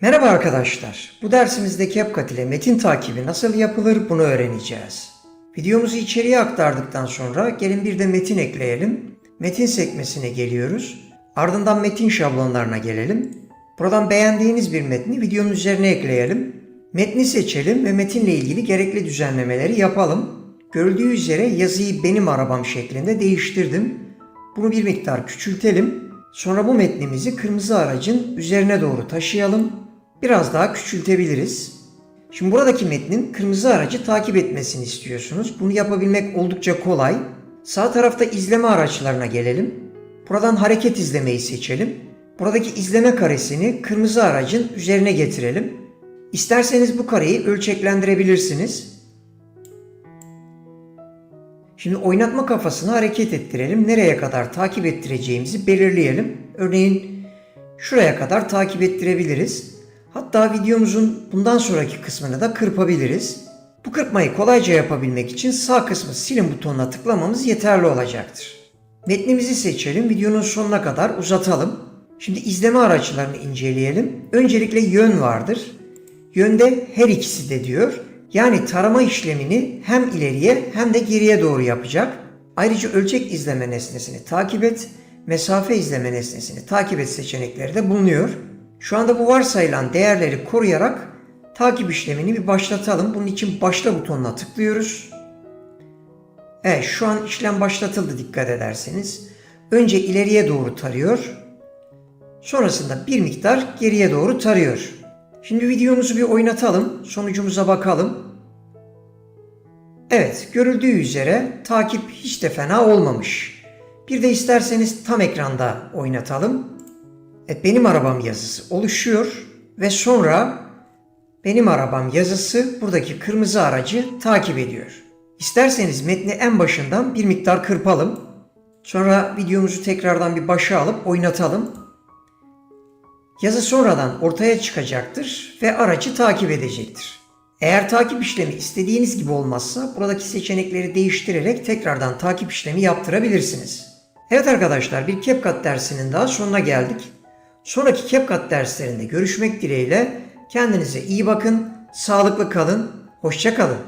Merhaba arkadaşlar. Bu dersimizde CapCut ile metin takibi nasıl yapılır bunu öğreneceğiz. Videomuzu içeriye aktardıktan sonra gelin bir de metin ekleyelim. Metin sekmesine geliyoruz. Ardından metin şablonlarına gelelim. Buradan beğendiğiniz bir metni videonun üzerine ekleyelim. Metni seçelim ve metinle ilgili gerekli düzenlemeleri yapalım. Görüldüğü üzere yazıyı benim arabam şeklinde değiştirdim. Bunu bir miktar küçültelim. Sonra bu metnimizi kırmızı aracın üzerine doğru taşıyalım. Biraz daha küçültebiliriz. Şimdi buradaki metnin kırmızı aracı takip etmesini istiyorsunuz. Bunu yapabilmek oldukça kolay. Sağ tarafta izleme araçlarına gelelim. Buradan hareket izlemeyi seçelim. Buradaki izleme karesini kırmızı aracın üzerine getirelim. İsterseniz bu kareyi ölçeklendirebilirsiniz. Şimdi oynatma kafasını hareket ettirelim. Nereye kadar takip ettireceğimizi belirleyelim. Örneğin şuraya kadar takip ettirebiliriz. Hatta videomuzun bundan sonraki kısmını da kırpabiliriz. Bu kırpmayı kolayca yapabilmek için sağ kısmı silin butonuna tıklamamız yeterli olacaktır. Metnimizi seçelim, videonun sonuna kadar uzatalım. Şimdi izleme araçlarını inceleyelim. Öncelikle yön vardır. Yönde her ikisi de diyor. Yani tarama işlemini hem ileriye hem de geriye doğru yapacak. Ayrıca ölçek izleme nesnesini takip et, mesafe izleme nesnesini takip et seçenekleri de bulunuyor. Şu anda bu varsayılan değerleri koruyarak takip işlemini bir başlatalım. Bunun için başla butonuna tıklıyoruz. Evet şu an işlem başlatıldı dikkat ederseniz. Önce ileriye doğru tarıyor. Sonrasında bir miktar geriye doğru tarıyor. Şimdi videomuzu bir oynatalım. Sonucumuza bakalım. Evet, görüldüğü üzere takip hiç de fena olmamış. Bir de isterseniz tam ekranda oynatalım. Evet, benim arabam yazısı oluşuyor ve sonra benim arabam yazısı buradaki kırmızı aracı takip ediyor. İsterseniz metni en başından bir miktar kırpalım. Sonra videomuzu tekrardan bir başa alıp oynatalım. Yazı sonradan ortaya çıkacaktır ve aracı takip edecektir. Eğer takip işlemi istediğiniz gibi olmazsa buradaki seçenekleri değiştirerek tekrardan takip işlemi yaptırabilirsiniz. Evet arkadaşlar bir CapCut dersinin daha sonuna geldik. Sonraki CapCut derslerinde görüşmek dileğiyle kendinize iyi bakın, sağlıklı kalın, hoşça kalın.